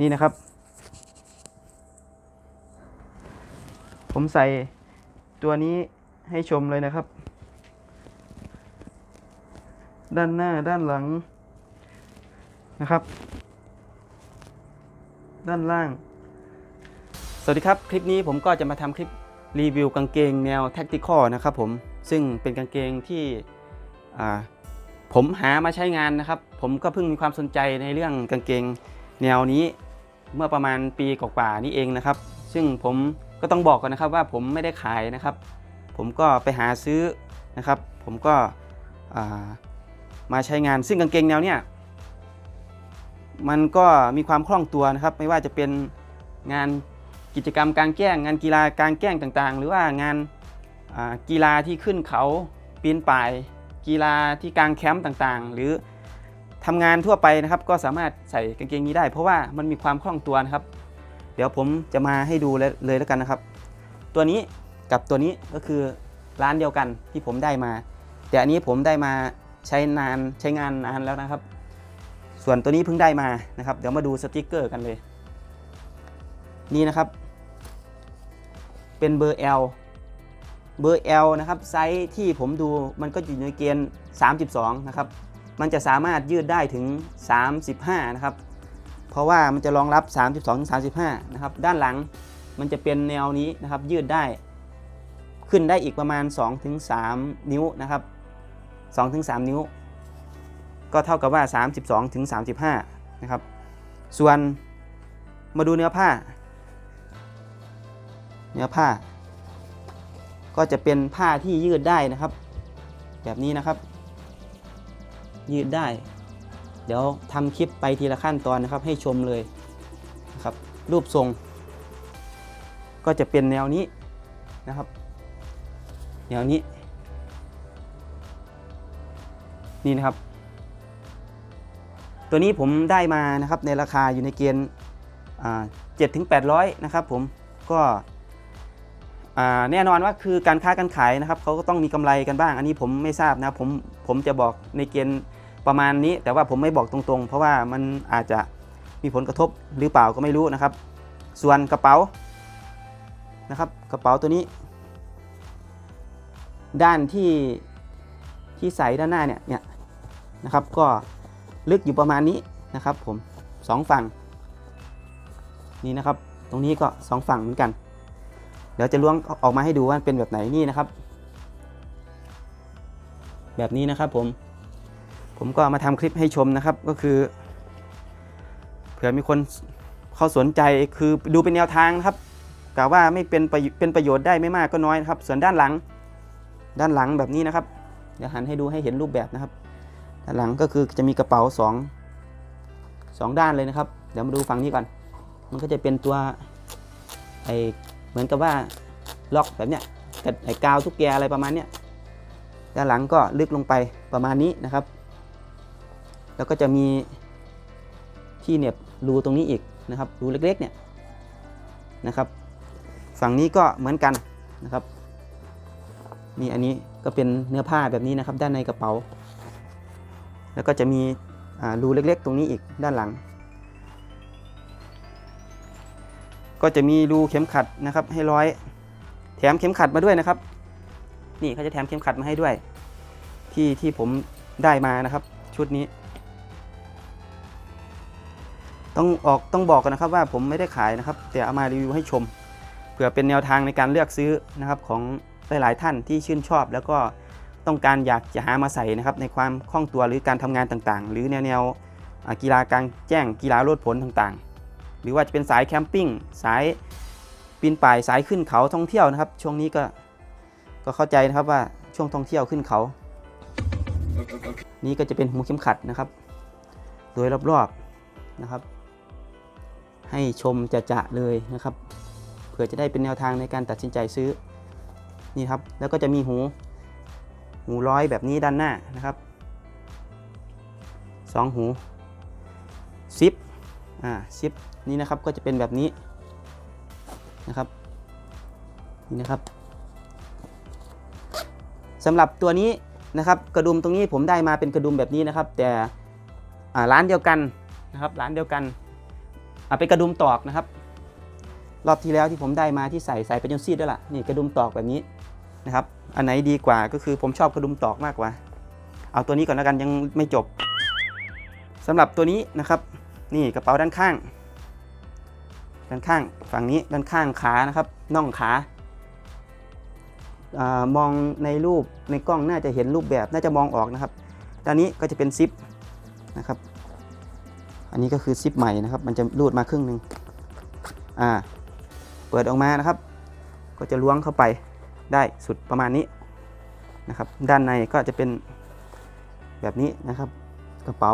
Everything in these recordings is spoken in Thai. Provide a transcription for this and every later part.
นี่นะครับ ผมใส่ตัวนี้ให้ชมเลยนะครับ ด้านหน้าด้านหลังนะครับ ด้านล่าง สวัสดีครับ คลิปนี้ผมก็จะมาทำคลิปรีวิวกางเกงแนวแท็กติคอนะครับผม ซึ่งเป็นกางเกงที่ผมหามาใช้งานนะครับ ผมก็เพิ่งมีความสนใจในเรื่องกางเกง แนวนี้เมื่อประมาณปีกว่าๆนี้เองนะครับ ซึ่งผมก็ต้องบอกก่อนนะครับว่าผมไม่ได้ขายนะครับ ผมก็ไปหาซื้อนะครับ ผมก็ามาใช้งานซึ่งกางเกงแนวเนี้ยมันก็มีความคล่องตัวนะครับ ไม่ว่าจะเป็นงานกิจกรรมกลางแจ้ง งานกีฬากลางแจ้งต่างๆ หรือว่างานากีฬาที่ขึ้นเขาปีนป่าย กีฬาที่กลางแคมป์ต่างๆ หรือ ทำงานทั่วไปนะครับ ก็สามารถใส่กางเกงนี้ได้ เพราะว่ามันมีความคล่องตัวนะครับ เดี๋ยวผมจะมาให้ดูเลยเลยแล้วกันนะครับ ตัวนี้กับตัวนี้ก็คือร้านเดียวกันที่ผมได้มา แต่อันนี้ผมได้มาใช้นานใช้งานนานแล้วนะครับ ส่วนตัวนี้เพิ่งได้มานะครับ เดี๋ยวมาดูสติกเกอร์กันเลย นี่นะครับ เป็นเบอร์ L เบอร์ L นะครับไซส์ที่ผมดูมันก็อยู่ในเกณฑ์ 32 นะครับ มันจะสามารถยืดได้ถึง 35 นะครับ เพราะว่ามันจะรองรับ 32ถึง35 นะครับ ด้านหลังมันจะเป็นแนวนี้นะครับ ยืดได้ขึ้นได้อีกประมาณ 2-3ถึง3นิ้วนะครับ2-3ถึง3นิ้ว ก็เท่ากับว่า 32ถึง35 นะครับ ส่วนมาดูเนื้อผ้า เนื้อผ้า ก็จะเป็นผ้าที่ยืดได้นะครับ แบบนี้นะครับ ยืดได้ เดี๋ยวทำคลิปไปทีละขั้นตอนนะครับ ให้ชมเลยนะครับ รูปทรง ก็จะเป็นแนวนี้นะครับ แนวนี้ นี่นะครับ ตัวนี้ผมได้มานะครับในราคาอยู่ในเกณฑ์เจ็ดถึงแปดร้อยนะครับผมก็แน่นอนว่าคือการค้าการขายนะครับเขาก็ต้องมีกำไรกันบ้าง อันนี้ผมไม่ทราบนะผมผมจะบอกในเกณฑ์ ประมาณนี้ แต่ว่าผมไม่บอกตรงๆ เพราะว่ามันอาจจะมีผลกระทบหรือเปล่าก็ไม่รู้นะครับ ส่วนกระเป๋านะครับ กระเป๋าตัวนี้ ด้านที่ที่ใส่ด้านหน้าเนี่ยเนี่ยนะครับก็ลึกอยู่ประมาณนี้นะครับ ผมสองฝั่งนี่นะครับ ตรงนี้ก็สองฝั่งเหมือนกัน เดี๋ยวจะล้วงออกมาให้ดูว่าเป็นแบบไหนนี่นะครับ แบบนี้นะครับผม ผมก็มาทำคลิปให้ชมนะครับก็คือ เผื่อมีคนเขาสนใจคือดูเป็นแนวทางนะครับกล่าวว่าไม่เป็นประโยเป็นประโยชน์ได้ไม่มากก็น้อยนะครับ ส่วนด้านหลัง ด้านหลังแบบนี้นะครับเดี๋ยวหันให้ดูให้เห็นรูปแบบนะครับ ด้านหลังก็คือจะมีกระเป๋าสองสองด้านเลยนะครับ เดี๋ยวมาดูฝั่งนี้ก่อน มันก็จะเป็นตัวไอเหมือนกับว่าล็อกแบบเนี้ยกับไอกาวทุกแกอะไรประมาณเนี้ยด้านหลังก็ลึกลงไปประมาณนี้นะครับ แล้วก็จะมีที่เน็บรูตรงนี้อีกนะครับรูเล็กๆเนี่ยนะครับ ฝั่งนี้ก็เหมือนกันนะครับนี่อันนี้ก็เป็นเนื้อผ้าแบบนี้นะครับ ด้านในกระเป๋า แล้วก็จะมีรูเล็กๆ ตรงนี้อีกด้านหลัง ก็จะมีรูเข็มขัดนะครับ ให้ร้อย แถมเข็มขัดมาด้วยนะครับ นี่เขาจะแถมเข็มขัดมาให้ด้วย ที่ที่ผมได้มานะครับ ชุดนี้ ต้องออกต้องบอกกันนะครับว่าผมไม่ได้ขายนะครับ แต่เอามารีวิวให้ชม เผื่อเป็นแนวทางในการเลือกซื้อนะครับของหลาย ๆ ท่านที่ชื่นชอบ แล้วก็ต้องการอยากจะหามาใส่นะครับในความคล่องตัวหรือการทำงานต่างๆ หรือแนวแนวกีฬากลางแจ้งกีฬาโลดผลต่างๆ หรือว่าจะเป็นสายแคมปิ้งสายปีนป่ายสายขึ้นเขาท่องเที่ยวนะครับ ช่วงนี้ก็ก็เข้าใจนะครับว่าช่วงท่องเที่ยวขึ้นเขา นี่ก็จะเป็นหูเข็มขัดนะครับ โดยรอบๆนะครับ ให้ชมจะๆเลยนะครับเผื่อจะได้เป็นแนวทางในการตัดสินใจซื้อนี่ครับ แล้วก็จะมีหูหูร้อยแบบนี้ด้านหน้านะครับสองหูซิปอ่าซิปนี่นะครับก็จะเป็นแบบนี้นะครับนี่นะครับสำหรับตัวนี้นะครับกระดุมตรงนี้ผมได้มาเป็นกระดุมแบบนี้นะครับ แต่ร้านเดียวกันนะครับร้านเดียวกัน เอะเป็นกระดุมตอกนะครับ รอบที่แล้วที่ผมได้มาที่ใส่ใส่เป็นยนซีดด้วยล่ะนี่กระดุมตอกแบบนี้นะครับ อันไหนดีกว่าก็คือผมชอบกระดุมตอกมากกว่า เอาตัวนี้ก่อนแล้วกันยังไม่จบสำหรับตัวนี้นะครับ นี่กระเป๋าด้านข้าง ด้านข้างฝั่งนี้ด้านข้างขานะครับน่องขาอามองในรูปในกล้องน่าจะเห็นรูปแบบน่าจะมองออกนะครับด้านนี้ก็จะเป็นซิปนะครับ อันนี้ก็คือซิปใหม่นะครับ มันจะรูดมาครึ่งหนึ่งอ่า เปิดออกมานะครับ ก็จะล้วงเข้าไปได้สุดประมาณนี้นะครับ ด้านในก็จะเป็นแบบนี้นะครับ กระเป๋า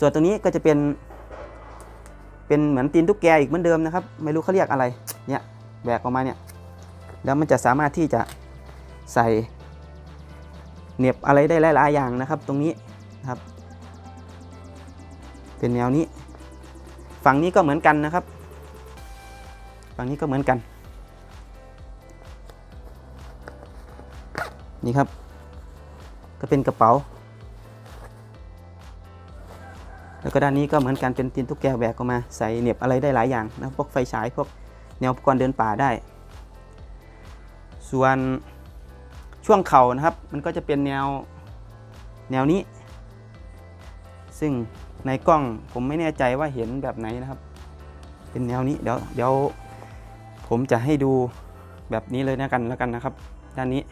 ส่วนตรงนี้ก็จะเป็น เป็นเหมือนตีนตุ๊กแกอีกเหมือนเดิมนะครับ ไม่รู้เขาเรียกอะไร เนี่ยแบกออกมาเนี่ย แล้วมันจะสามารถที่จะใส่เหน็บอะไรได้หลายๆอย่างนะครับ ตรงนี้นะครับ เป็นแนวนี้ ฝั่งนี้ก็เหมือนกันนะครับ ฝั่งนี้ก็เหมือนกัน นี่ครับ ก็เป็นกระเป๋า แล้วก็ด้านนี้ก็เหมือนกันเป็นตีนตุ๊กแกแบกออกมาใส่เน็บอะไรได้หลายอย่างนะพวกไฟฉายพวกแนวอุปกรณ์เดินป่าได้ ส่วนช่วงเข่านะครับ มันก็จะเป็นแนวแนวนี้ ซึ่ง ในกล้องผมไม่แน่ใจว่าเห็นแบบไหนนะครับ เป็นแนวนี้เดี๋ยวเดี๋ยวผมจะให้ดูแบบนี้เลยนะกันแล้วกันนะครับ ด้านนี้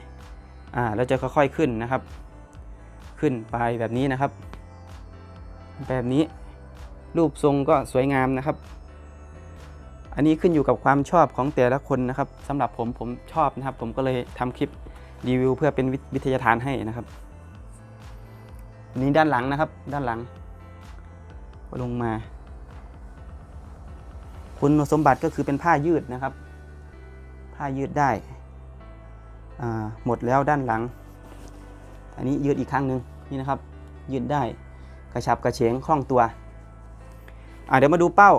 อ่าแล้วจะค่อยๆขึ้นนะครับ ขึ้นไปแบบนี้นะครับ แบบนี้รูปทรงก็สวยงามนะครับ อันนี้ขึ้นอยู่กับความชอบของแต่ละคนนะครับสำหรับผมผมชอบนะครับ ผมก็เลยทำคลิปรีวิวเพื่อเป็นวิวทยาทานให้นะครับ นี้ด้านหลังนะครับ ด้านหลัง ลงมา คุณสมบัติก็คือเป็นผ้ายืดนะครับ ผ้ายืดได้หมดแล้วด้านหลัง อันนี้ยืดอีกครั้งหนึ่งนี่นะครับ ยืดได้กระชับกระเฉงคล่องตัวอ่าเดี๋ยวมาดูเป้า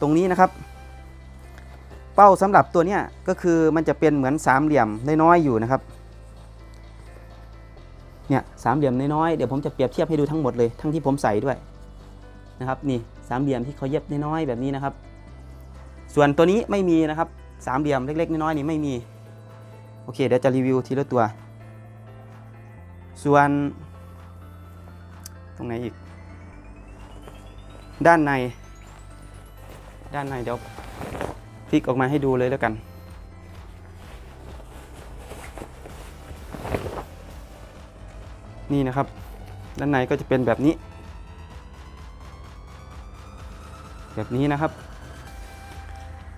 ตรงนี้นะครับ เป้าสำหรับตัวเนี้ยก็คือมันจะเป็นเหมือนสามเหลี่ยมน้อยๆอยู่นะครับเนี่ยสามเหลี่ยมน้อยๆเดี๋ยวผมจะเปรียบเทียบให้ดูทั้งหมดเลยทั้งที่ผมใส่ด้วย นะครับนี่สามเหลี่ยมที่เขาเย็บน้อยๆแบบนี้นะครับ ส่วนตัวนี้ไม่มีนะครับสามเหลี่ยมเล็กๆน้อยๆนี่ไม่มีโอเคเดี๋ยวจะรีวิวทีละตัว ส่วน ตรงไหนอีก ด้านใน ด้านในเดี๋ยวพลิกออกมาให้ดูเลยแล้วกัน นี่นะครับ ด้านในก็จะเป็นแบบนี้ แบบนี้นะครับ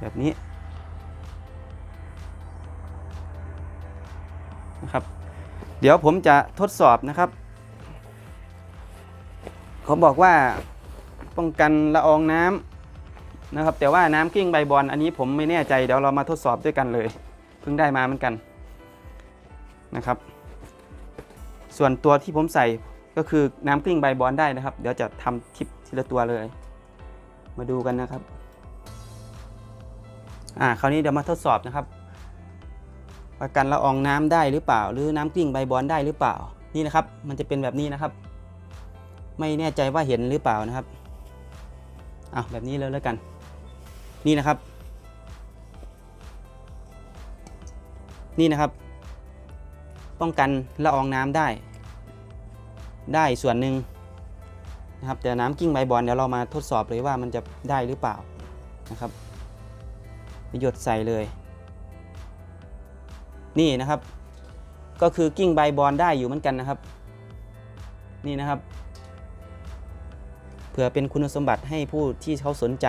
แบบนี้นะครับ เดี๋ยวผมจะทดสอบนะครับ เขาบอกว่าป้องกันละอองน้ำนะครับ แต่ว่าน้ำกิ้งใบบอลอันนี้ผมไม่แน่ใจเดี๋ยวเรามาทดสอบด้วยกันเลยเพิ่งได้มาเหมือนกันนะครับ ส่วนตัวที่ผมใส่ก็คือน้ำกลิ้งใบบอลได้นะครับ เดี๋ยวจะทำคลิปทีละตัวเลย มาดูกันนะครับ อ่า คราวนี้เดี๋ยวมาทดสอบนะครับว่ากันละอองน้ำได้หรือเปล่า หรือน้ำกลิ้งใบบอลได้หรือเปล่า นี่นะครับ มันจะเป็นแบบนี้นะครับ ไม่แน่ใจว่าเห็นหรือเปล่านะครับเอาแบบนี้เลยแล้วกัน นี่นะครับ นี่นะครับ ป้องกันละอองน้ำได้ ได้ส่วนหนึ่ง นะครับแต่น้ำกิ้งใบบอลเดี๋ยวเรามาทดสอบเลยว่ามันจะได้หรือเปล่านะครับหยดใส่เลย นี่นะครับ ก็คือกิ้งใบบอลได้อยู่เหมือนกันนะครับ นี่นะครับ เผื่อเป็นคุณสมบัติให้ผู้ที่เขาสนใจ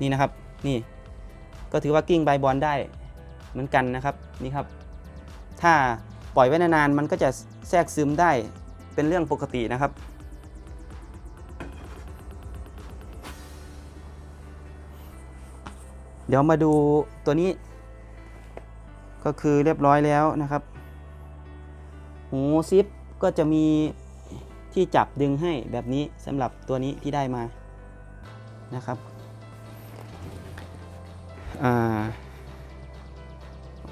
นี่นะครับนี่ก็ถือว่ากิ้งใบบอลได้เหมือนกันนะครับนี่ครับ ถ้าปล่อยไว้นานๆมันก็จะแทรกซึมได้ เป็นเรื่องปกตินะครับ เดี๋ยวมาดูตัวนี้ ก็คือเรียบร้อยแล้วนะครับ หูซิปก็จะมีที่จับดึงให้แบบนี้สำหรับตัวนี้ที่ได้มานะครับอ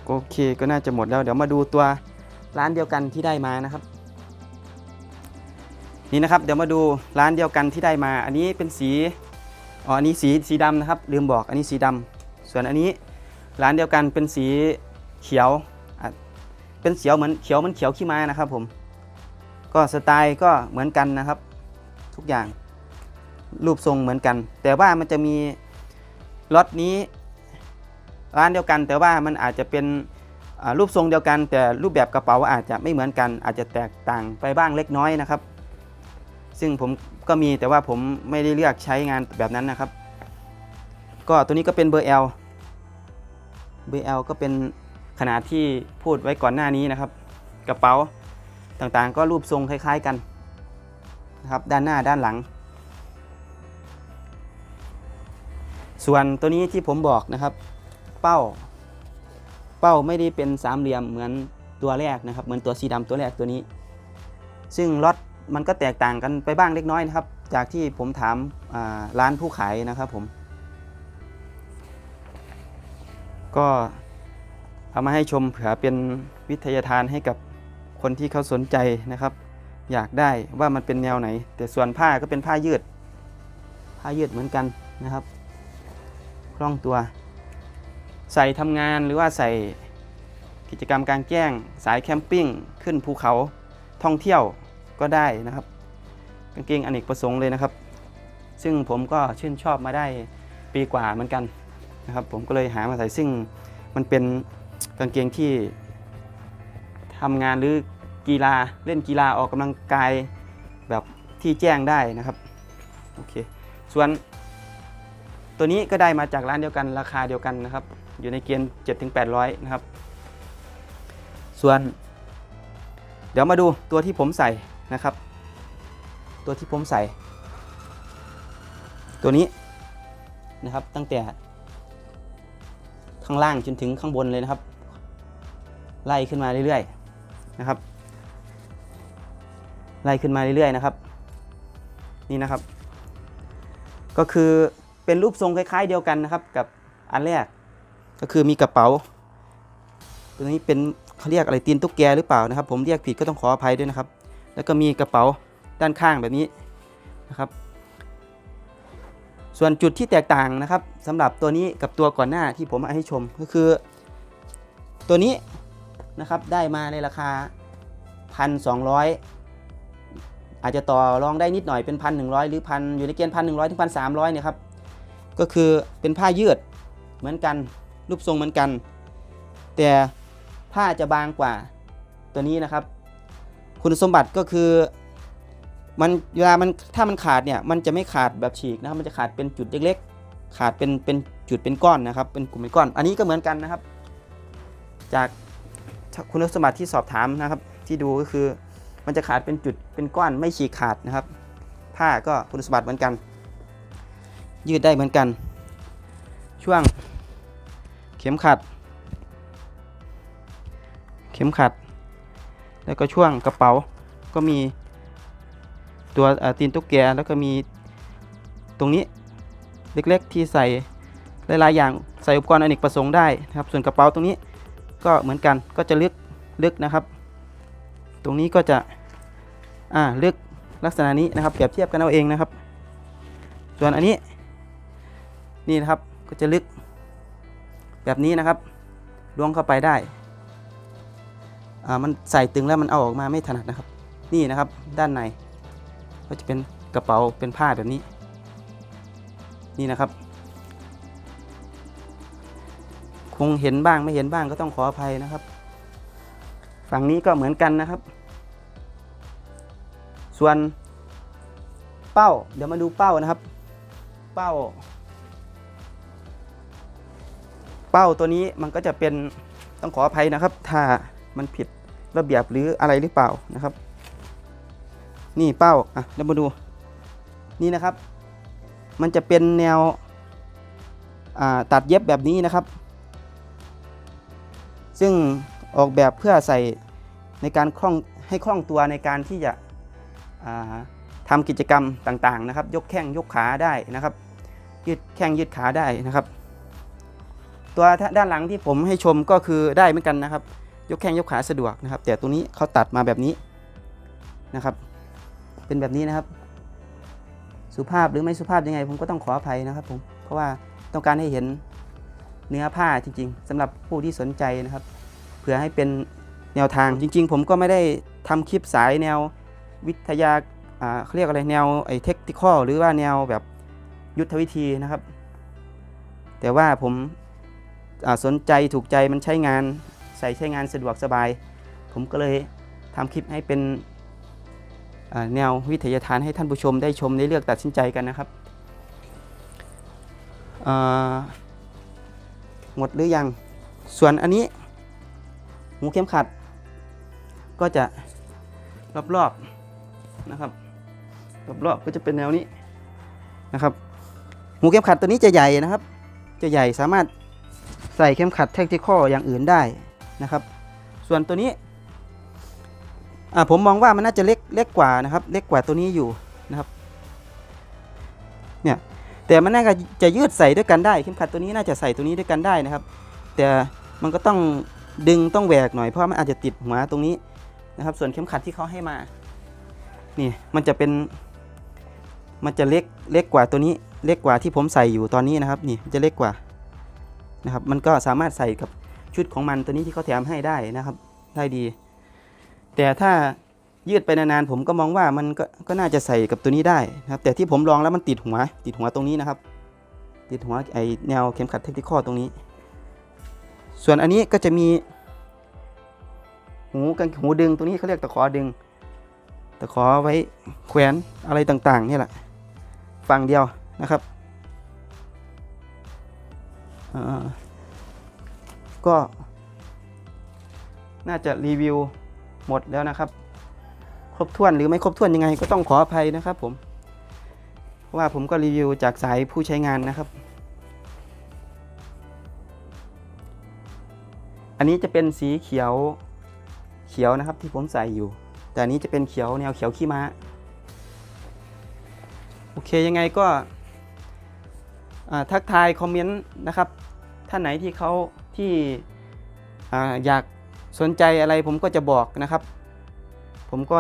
โอเคก็น่าจะหมดแล้ว เดี๋ยวมาดูตัวร้านเดียวกันที่ได้มานะครับ นี่นะครับเดี๋ยวมาดูร้านเดียวกันที่ได้มา อันนี้เป็นสีอ๋ออันนี้สีสีดำนะครับ ลืมบอกอันนี้สีดำส่วนอันนี้ร้านเดียวกันเป็นสีเขียวเป็นเขียวเหมือนเขียวเหมันเขียวขี้ม้านะครับผมก็สไตล์ก็เหมือนกันนะครับ ทุกอย่างรูปทรงเหมือนกัน แต่ว่ามันจะมีล็อตนี้ร้านเดียวกัน แต่ว่ามันอาจจะเป็นรูปทรงเดียวกัน แต่รูปแบบกระเป๋าอาจจะไม่เหมือนกัน อาจจะแตกต่างไปบ้างเล็กน้อยนะครับ ซึ่งผมก็มีแต่ว่าผมไม่ได้เลือกใช้งานแบบนั้นนะครับ ก็ตัวนี้ก็เป็นเบอร์ L เบอร์ L ก็เป็นขนาดที่พูดไว้ก่อนหน้านี้นะครับ กระเป๋าต่างๆ ก็รูปทรงคล้าย ๆกันนะครับด้านหน้าด้านหลัง ส่วนตัวนี้ที่ผมบอกนะครับ เป้า เป้าไม่ได้เป็นสามเหลี่ยมเหมือนตัวแรกนะครับ เหมือนตัวสีดำตัวแรกตัวนี้ ซึ่งล็อต มันก็แตกต่างกันไปบ้างเล็กน้อยนะครับ จากที่ผมถามาร้านผู้ขายนะครับผม ก็เอามาให้ชมเผื่อเป็นวิทยาทานให้กับคนที่เขาสนใจนะครับ อยากได้ว่ามันเป็นแนวไหน แต่ส่วนผ้าก็เป็นผ้ายืด ผ้ายืดเหมือนกันนะครับคล่องตัว ใส่ทำงานหรือว่าใส่กิจกรรมกลางแจ้ง สายแคมปิ้ง ขึ้นภูเขาท่องเที่ยว ก็ได้นะครับ กางเกงอเนกประสงค์เลยนะครับ ซึ่งผมก็ชื่นชอบมาได้ปีกว่าเหมือนกันนะครับ ผมก็เลยหามาใส่ซึ่งมันเป็นกางเกงที่ทำงานหรือกีฬาเล่นกีฬาออกกำลังกายแบบที่แจ้งได้นะครับโอเคส่วนตัวนี้ก็ได้มาจากร้านเดียวกันราคาเดียวกันนะครับ อยู่ในเกณฑ์7-800นะครับ ส่วน เดี๋ยวมาดูตัวที่ผมใส่ นะครับ ตัวที่ผมใส่ ตัวนี้นะครับตั้งแต่ข้างล่างจนถึงข้างบนเลยนะครับ ไล่ขึ้นมาเรื่อยๆนะครับ ไล่ขึ้นมาเรื่อยๆนะครับ นี่นะครับ ก็คือเป็นรูปทรงคล้ายๆเดียวกันนะครับ กับอันแรกก็คือมีกระเป๋า ตัวนี้เป็นเขาเรียกอะไรตีนตุ๊กแกหรือเปล่านะครับ ผมเรียกผิดก็ต้องขออภัยด้วยนะครับ แล้วก็มีกระเป๋าด้านข้างแบบนี้นะครับ ส่วนจุดที่แตกต่างนะครับสำหรับตัวนี้กับตัวก่อนหน้าที่ผมเอาให้ชมก็คือ ตัวนี้นะครับได้มาในราคา 1,200 อาจจะต่อรองได้นิดหน่อยเป็น 1,100 หรือพันอยู่ในเกณฑ์1,100ถึง1,300เนี่ยครับก็คือเป็นผ้ายืดเหมือนกันรูปทรงเหมือนกัน แต่ผ้าจะบางกว่าตัวนี้นะครับ คุณสมบัติก็คือมันเวลามันถ้ามันขาดเนี่ยมันจะไม่ขาดแบบฉีกนะครับ มันจะขาดเป็นจุดเล็กๆ ขาดเป็นเป็นจุดเป็นก้อนนะครับ เป็นกลุ่มเป็นก้อน อันนี้ก็เหมือนกันนะครับ จากคุณสมบัติที่สอบถามนะครับ ที่ดูก็คือมันจะขาดเป็นจุดเป็นก้อนไม่ฉีกขาดนะครับ ผ้าก็คุณสมบัติเหมือนกัน ยืดได้เหมือนกัน ช่วงเข็มขัด เข็มขัด แล้วก็ช่วงกระเป๋าก็มีตัวตีนตุ๊กแกแล้วก็มีตรงนี้เล็กๆที่ใส่หลายๆอย่างใส่อุปกรณ์อเนกประสงค์ได้นะครับส่วนกระเป๋าตรงนี้ก็เหมือนกันก็จะลึกลึกนะครับ ตรงนี้ก็จะอ่าลึกลักษณะนี้นะครับเปรียบเทียบกันเอาเองนะครับ ส่วนอันนี้นี่นะครับก็จะลึกแบบนี้นะครับล้วงเข้าไปได้ มันใส่ตึงแล้วมันเอาออกมาไม่ถนัดนะครับ นี่นะครับด้านในก็จะเป็นกระเป๋าเป็นผ้าแบบนี้ นี่นะครับ คงเห็นบ้างไม่เห็นบ้างก็ต้องขออภัยนะครับ ฝั่งนี้ก็เหมือนกันนะครับ ส่วนเป้า เดี๋ยวมาดูเป้านะครับ เป้า เป้าตัวนี้มันก็จะเป็นต้องขออภัยนะครับ ถ้า มันผิดระเบียบหรืออะไรหรือเปล่านะครับ นี่เป้าอะเดี๋ยวมาดูนี่นะครับ มันจะเป็นแนวตัดเย็บแบบนี้นะครับ ซึ่งออกแบบเพื่อใส่ในการคล่องให้คล่องตัวในการที่จะอ่าทำกิจกรรมต่างๆนะครับ ยกแข้งยกขาได้นะครับ ยืดแข้งยืดขาได้นะครับ ตัวด้านหลังที่ผมให้ชมก็คือได้เหมือนกันนะครับ ยกแข้งยกขาสะดวกนะครับ แต่ตัวนี้เขาตัดมาแบบนี้นะครับ เป็นแบบนี้นะครับ สุภาพหรือไม่สุภาพยังไง ผมก็ต้องขออภัยนะครับผมเพราะว่าต้องการให้เห็นเนื้อผ้าจริง ๆสำหรับผู้ที่สนใจนะครับเพื่อให้เป็นแนวทางจริง ๆ ผมก็ไม่ได้ทำคลิปสายแนววิทยาเขาเรียกอะไรแนวไอ้เทคนิคหรือว่าแนวแบบยุทธวิธีนะครับ แต่ว่าผมาสนใจถูกใจมันใช้งาน ใส่ใช้งานสะดวกสบาย ผมก็เลยทำคลิปให้เป็นแนววิทยาทานให้ท่านผู้ชมได้ชมได้เลือกตัดสินใจกันนะครับหมดหรือยัง ส่วนอันนี้หูเข้มขัด ก็จะรอบๆนะครับรอบๆก็จะเป็นแนวนี้นะครับหูเข้มขัดตัวนี้จะใหญ่นะครับ จะใหญ่สามารถใส่เข้มขัดแท็กติคออย่างอื่นได้ นะครับ ส่วนตัวนี้ผมมองว่ามันน่าจะเล็กเล็กกว่านะครับ เล็กกว่าตัวนี้อยู่นะครับเนี่ยแต่มันน่าจะจะยืดใส่ด้วยกันได้เข้มขัดตัวนี้น่าจะใส่ตัวนี้ด้วยกันได้นะครับ แต่มันก็ต้องดึงต้องแหวกหน่อยเพราะมันอาจจะติดหัวตรงนี้นะครับ ส่วนเข็มขัดที่เขาให้มานี่มันจะเป็นมันจะเล็กเล็กกว่าตัวนี้ เล็กกว่าที่ผมใส่อยู่ตอนนี้นะครับ นี่จะเล็กกว่านะครับ มันก็สามารถใส่กับ ชุดของมันตัวนี้ที่เขาแถมให้ได้นะครับ ได้ดี แต่ถ้ายืดไปนานๆผมก็มองว่ามันก็ก็น่าจะใส่กับตัวนี้ได้นะครับ แต่ที่ผมลองแล้วมันติดหัว ติดหัวตรงนี้นะครับ ติดหัวไอแนวเข็มขัดเทคนิคตรงนี้ ส่วนอันนี้ก็จะมี หูกันหูดึงตัวนี้เขาเรียกตะขอดึงตะขอไว้แขวนอะไรต่างๆนี่แหละฝั่งเดียวนะครับอ่า ก็ น่าจะรีวิวหมดแล้วนะครับ ครบถ้วนหรือไม่ครบถ้วนยังไง ก็ต้องขออภัยนะครับ ผมว่าผมก็รีวิวจากสายผู้ใช้งานนะครับ อันนี้จะเป็นสีเขียวเขียวนะครับที่ผมใส่อยู่ แต่อันนี้จะเป็นเขียวแนวเขียวขี้ม้า โอเคยังไงก็ทักทายคอมเมนต์นะครับ ท่านไหนที่เขา ที่ออยากสนใจอะไรผมก็จะบอกนะครับ ผมก็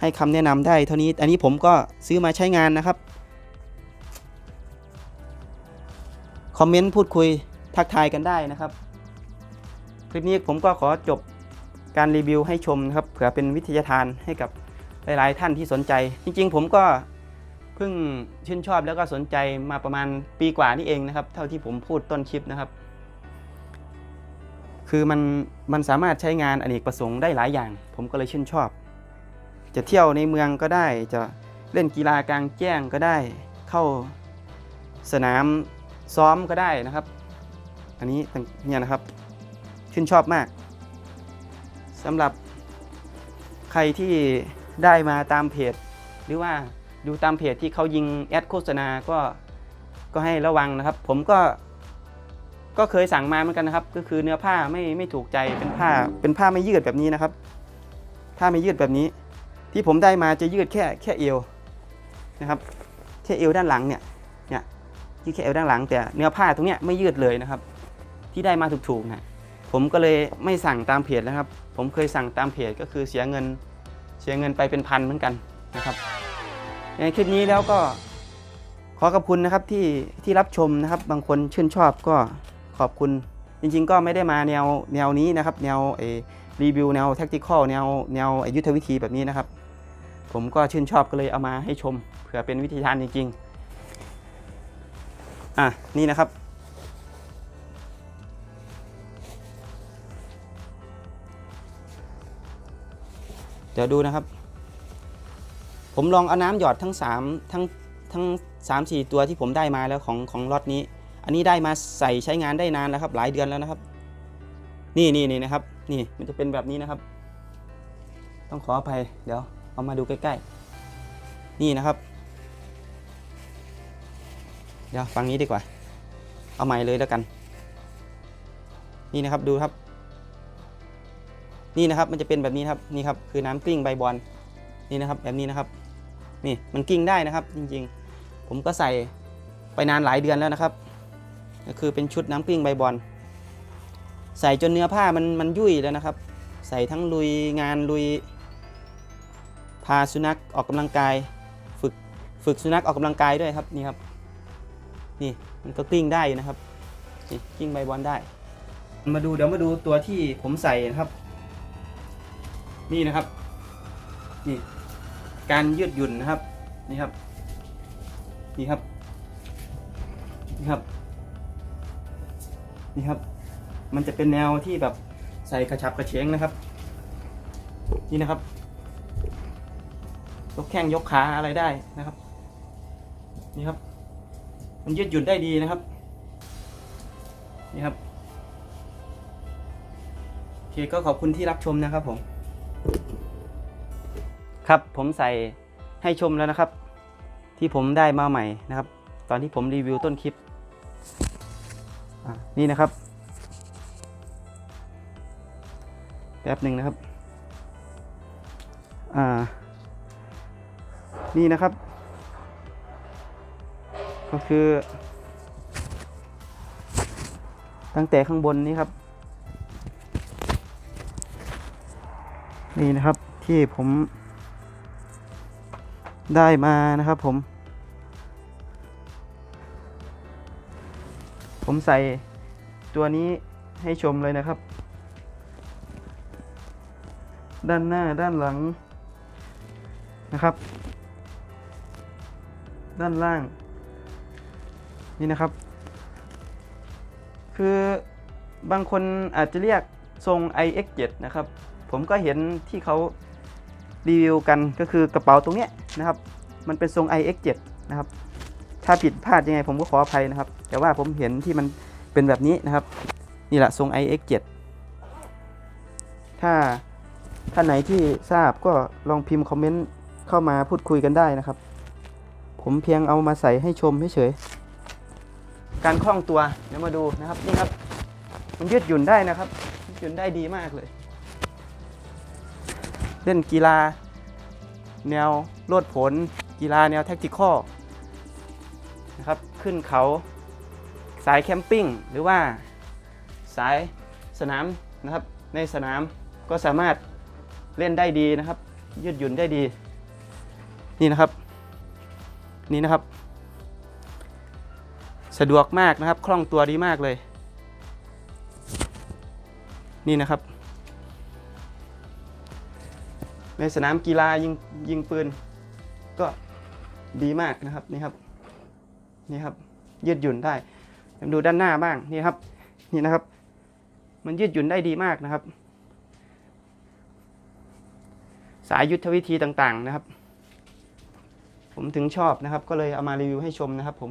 ให้คำแนะนำได้เท่านี้ อันนี้ผมก็ซื้อมาใช้งานนะครับ คอมเมนต์พูดคุยทักทายกันได้นะครับ คลิปนี้ผมก็ขอจบการรีวิวให้ชมนะครับ เผื่อเป็นวิทยาทานให้กับหลายๆท่านที่สนใจ จริงๆ ผมก็เพิ่งชื่นชอบแล้วก็สนใจมาประมาณปีกว่านี่เองนะครับ เท่าที่ผมพูดต้นคลิปนะครับ คือมันมันสามารถใช้งานอเนกประสงค์ได้หลายอย่าง ผมก็เลยชื่นชอบ จะเที่ยวในเมืองก็ได้ จะเล่นกีฬากลางแจ้งก็ได้ เข้าสนามซ้อมก็ได้นะครับ อันนี้เนี่ยนะครับ ชื่นชอบมากสำหรับใครที่ได้มาตามเพจ หรือว่าดูตามเพจที่เขายิงแอดโฆษณาก็ก็ให้ระวังนะครับ ผมก็ ก็เคยสั่งมาเหมือนกันนะครับ ก็คือเนื้อผ้าไม่ไม่ถูกใจเป็นผ้าเป็นผ้าไม่ยืดแบบนี้นะครับ ผ้าไม่ยืดแบบนี้ ที่ผมได้มาจะยืดแค่แค่เอวนะครับแค่เอวด้านหลังเนี่ยเนี่ยยืดแค่เอวด้านหลัง แต่เนื้อผ้าตรงเนี้ยไม่ยืดเลยนะครับ ที่ได้มาถูกๆนะผมก็เลยไม่สั่งตามเพจแล้วครับ ผมเคยสั่งตามเพจก็คือเสียเงินเสียเงินไปเป็นพันเหมือนกันนะครับ ในคลิปนี้แล้วก็ขอขอบคุณนะครับที่ที่รับชมนะครับ บางคนชื่นชอบก็ ขอบคุณจริงๆ ก็ไม่ได้มาแนวแนวนี้นะครับ แนวเอรีวิวแนวแท็กติคอลแนวแนวอ้ยุทธวิธีแบบนี้นะครับ ผมก็ชื่นชอบก็เลยเอามาให้ชมเผื่อเป็นวิธีทานจริงๆอะนี่นะครับ เดี๋ยวดูนะครับ ผมลองเอาน้ำหยอดทั้ง 3 ทั้งทั้งสามสี่ตัวที่ผมได้มาแล้วของของล็อตนี้ อันนี้ได้มาใส่ใช้งานได้นานแล้วครับ หลายเดือนแล้วนะครับ นี่นี่นี่นะครับ นี่มันจะเป็นแบบนี้นะครับ ต้องขออภัยเดี๋ยวเอามาดูใกล้ๆ นี่นะครับ เดี๋ยวฟังนี้ดีกว่า เอาใหม่เลยแล้วกัน นี่นะครับดูครับ นี่นะครับมันจะเป็นแบบนี้ครับนี่ครับคือน้ำกลิ้งใบบอลนี่นะครับ แบบนี้นะครับ นี่มันกลิ้งได้นะครับ จริงๆ ผมก็ใส่ไปนานหลายเดือนแล้วนะครับ ก็คือเป็นชุดน้ำกลิ้งใบบอลใส่จนเนื้อผ้ามันมันยุ่ยแล้วนะครับ ใส่ทั้งลุยงานลุย พาสุนัขออกกำลังกาย ฝึกฝึกสุนัขออกกำลังกายด้วยครับนี่ครับนี่มันก็กลิ้งได้อยู่นะครับนี่กลิ้งใบบอลได้ มาดูเดี๋ยวมาดูตัวที่ผมใส่นะครับ นี่นะครับนี่การยืดหยุ่นนะครับนี่ครับนี่ครับนี่ครับ นี่ครับ มันจะเป็นแนวที่แบบใส่กระชับกระเฉงนะครับ นี่นะครับ ยกแข้งยกขาอะไรได้นะครับ นี่ครับ มันยืดหยุ่นได้ดีนะครับ นี่ครับโอเคก็ขอบคุณที่รับชมนะครับผม ครับผมใส่ให้ชมแล้วนะครับ ที่ผมได้มาใหม่นะครับ ตอนที่ผมรีวิวต้นคลิป นี่นะครับแป๊บหนึ่งนะครับ อ่า นี่นะครับ ก็คือ ตั้งแต่ข้างบนนี้ครับ นี่นะครับที่ผมได้มานะครับผม ผมใส่ ตัวนี้ให้ชมเลยนะครับ ด้านหน้าด้านหลังนะครับ ด้านล่าง นี่นะครับ คือบางคนอาจจะเรียกทรง iX7 นะครับ ผมก็เห็นที่เขารีวิวกันก็คือกระเป๋าตรงเนี้ยนะครับ มันเป็นทรง iX7 นะครับ ถ้าผิดพลาดยังไงผมก็ขออภัยนะครับ แต่ว่าผมเห็นที่มัน เป็นแบบนี้นะครับ นี่แหละทรง iX7 ถ้าท่านไหนที่ทราบก็ลองพิมพ์คอมเมนต์เข้ามาพูดคุยกันได้นะครับ ผมเพียงเอามาใส่ให้ชมเฉยๆการคล่องตัวเดี๋ยวมาดูนะครับนี่ครับ มันยืดหยุ่นได้นะครับยืดหยุ่นได้ดีมากเลย เล่นกีฬา แนวโลดผล กีฬาแนวแท็กติคอลนะครับขึ้นเขา สายแคมปิ้งหรือว่าสายสนามนะครับ ในสนามก็สามารถเล่นได้ดีนะครับ ยืดหยุ่นได้ดี นี่นะครับ นี่นะครับ สะดวกมากนะครับ คล่องตัวดีมากเลย นี่นะครับ ในสนามกีฬายิงยิงปืน ก็ดีมากนะครับนี่ครับนี่ครับยืดหยุ่นได้ ดูด้านหน้าบ้างนี่ครับ นี่นะครับ มันยืดหยุ่นได้ดีมากนะครับ สายยุทธวิธีต่างๆนะครับ ผมถึงชอบนะครับ ก็เลยเอามารีวิวให้ชมนะครับผม